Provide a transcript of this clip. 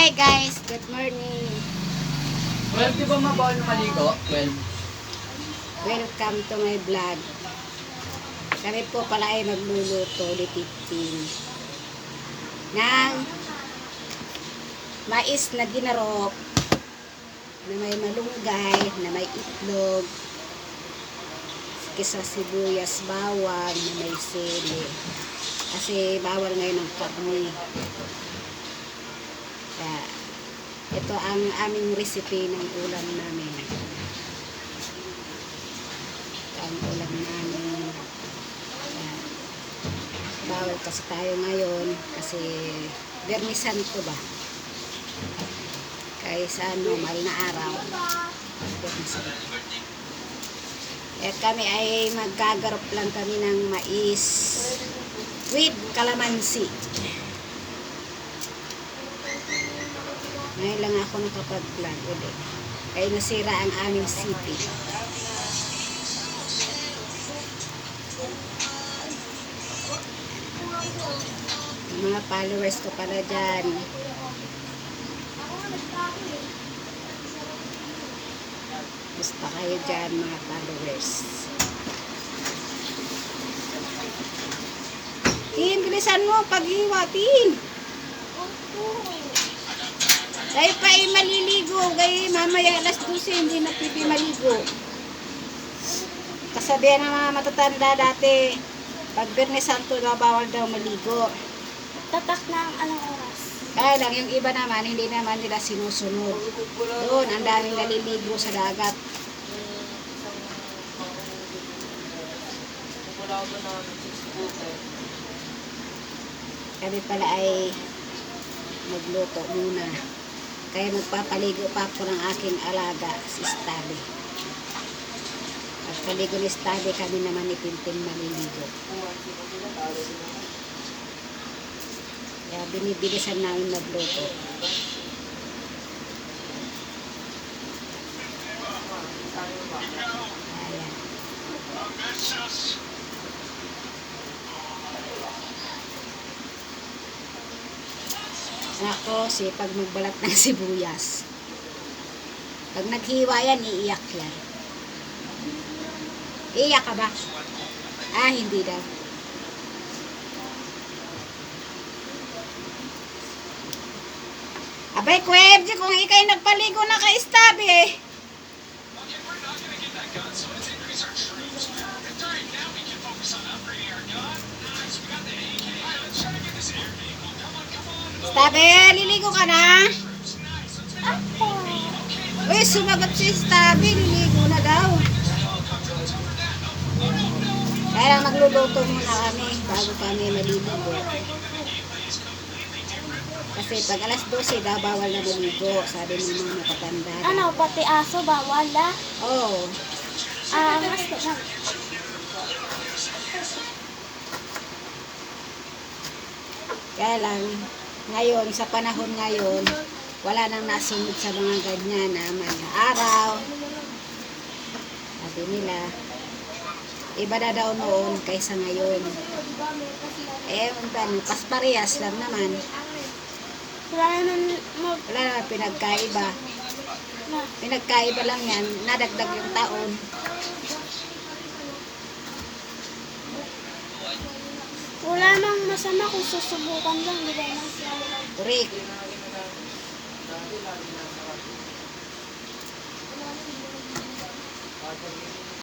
Hi guys, good morning. Well, di ba mabawal na maligo? Well, Welcome to my vlog. Kami po pala ay magluluto ni Titin ng mais na ginarok na may malunggay, na may itlog, kisa sibuyas, bawang, na may sili. Kasi bawal ngayon ang karne. Kaya, ito ang aming recipe ng ulam namin. Ito ang ulam namin. Kaya, bawal kasi tayo ngayon kasi Bernis Santo ba? Kaya sa normal na araw. Bernis Santo. At kami ay magkagarap lang kami ng mais with calamansi. Ngayon lang ako nakapag-vlog ulit. Kaya nasira ang aming city. Mga followers ko pala dyan. Gusto kayo dyan mga followers. Tin, bilisan mo, paghiwa, Tin. Kayo pa ay maliligo. Kayo mamaya alas 12, hindi na pipi maligo. Kasabihan ng mga matatanda dati, pag Bernes Santo daw, bawal daw maligo. Tatak na ang anong oras. Kaya lang, yung iba naman, hindi naman nila sinusunod. Doon, ang daming naliligo sa dagat. Kami pala ay magluto muna. Kaya magpapaligo pa ako ng aking alaga, si Stabi. Pagpaligo ni Stabi, kami naman ni Pintin maliligo. Kaya binibilisan namin magluto. Ayan. Ako, sipag magbalat ng sibuyas. Pag naghiwa yan, iiyak yan. Iiyak ka ba? Ah, hindi daw. Abay, Kwebji, kung ikay nagpaligo na kay Stabi eh. Stabi, liligo ka na? Ako. Uy, sumagot si Stabi, liligo na daw. Kaya magluluto muna kami bago kami maliligo. Kasi pag alas 12 daw bawal na lumigo, sabi ng mga matatanda. Ano, pati aso, bawal ah. Oo. Ah, mas na. Kaya lang, ngayon, sa panahon ngayon, wala nang nasunod sa mga ganyan na may araw. Sabi nila, iba na daw noon kaysa ngayon. Eh, ano, pasparehas lang naman. Wala naman. Wala naman pinagkaiba. Na. Pinagkaiba lang yan, nadagdag yung taon. Wala nang masama kung susubukan lang, di ba? Correct.